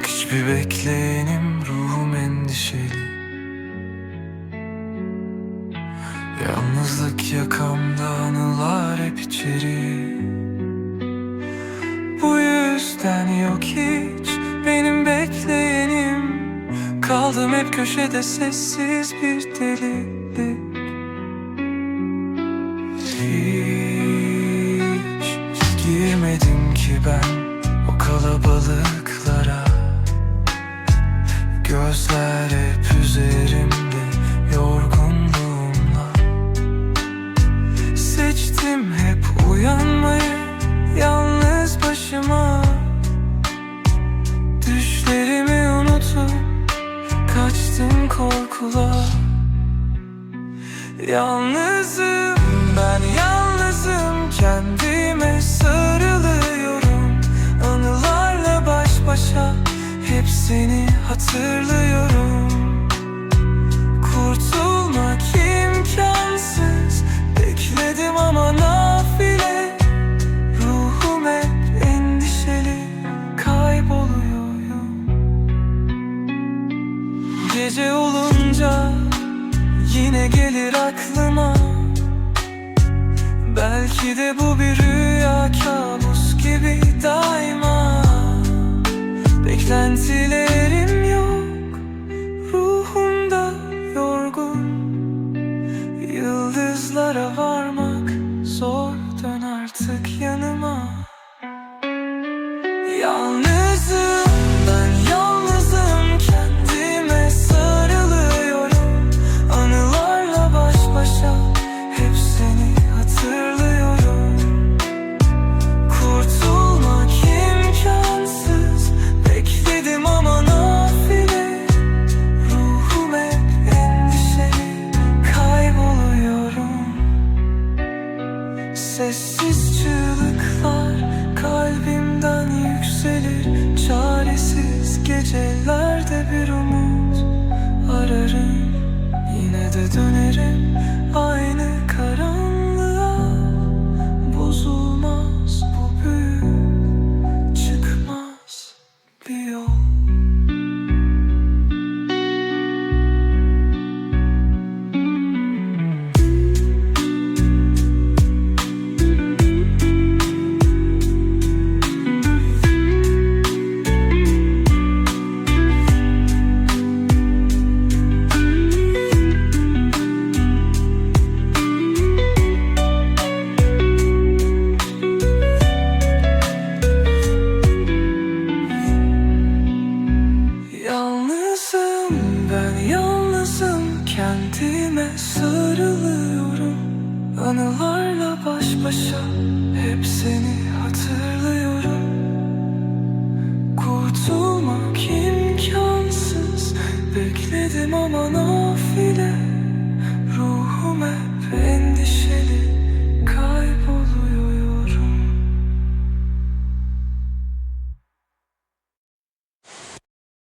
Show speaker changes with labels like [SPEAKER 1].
[SPEAKER 1] Yok hiçbir bekleyenim ruhum endişeli. Yalnızlık yakamda anılar hep içeri. Bu yüzden yok hiç benim bekleyenim. Kaldım hep köşede sessiz bir deli. Hiç girmedim ki ben o kalabalıklara kaçtım korkula Yalnızım ben yalnızım. Kendime sarılıyorum. Anılarla baş başa hep seni hatırlıyorum Gece olunca yine gelir aklıma. Belki de bu bir rüya kabus gibi daima. Beklentilerim yok Ruhumda yorgun. Yıldızlara varmak zor Dön artık yanıma. Yalnızım Sessiz çığlıklar kalbimden yükselir. Çaresiz gecelerde bir umut ararım. Yine de dönerim. Aynı karanlığa Bozulmaz bu büyü çıkmaz bir yol kendime sarılıyorum. Anılarla baş başa hep seni hatırlıyorum. Kurtulmak imkansız. Bekledim ama nafile